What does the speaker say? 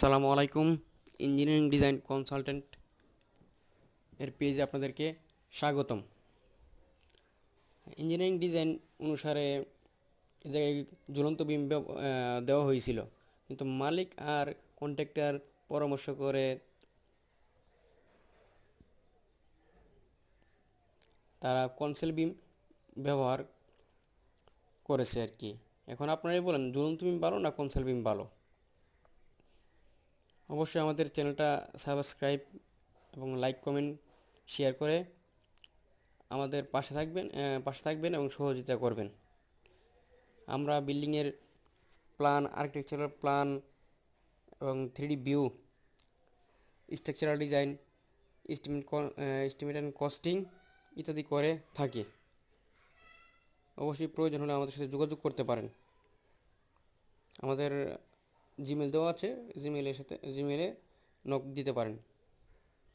আসসালামু আলাইকুম, engineering design consultant এর পেজে আপনাদেরকে স্বাগতম। ইঞ্জিনিয়ারিং ডিজাইন অনুসারে জায়গায় ঝুলন্ত বিম দেওয়া হয়েছিল। কিন্তু মালিক আর কন্ট্রাক্টর পরামর্শ করে তারা কনসেল বিম ব্যবহার করেছে আর কি। এখন আপনারাই বলেন, ঝুলন্ত বিম ভালো না কনসেল বিম ভালো? অবশ্যই আমাদের চ্যানেলটা সাবস্ক্রাইব এবং লাইক, কমেন্ট, শেয়ার করে আমাদের পাশে থাকবেন পাশে থাকবেন এবং সহযোগিতা করবেন। আমরা বিল্ডিংয়ের প্ল্যান, আর্কিটেকচারাল প্ল্যান এবং three D view, structural design, estimate estimate and costing ইত্যাদি করে থাকি। অবশ্যই প্রয়োজন হলে আমাদের সাথে যোগাযোগ করতে পারেন। আমাদের জিমেল দেওয়া আছে জিমেলের সাথে জিমেলে নক দিতে পারেন।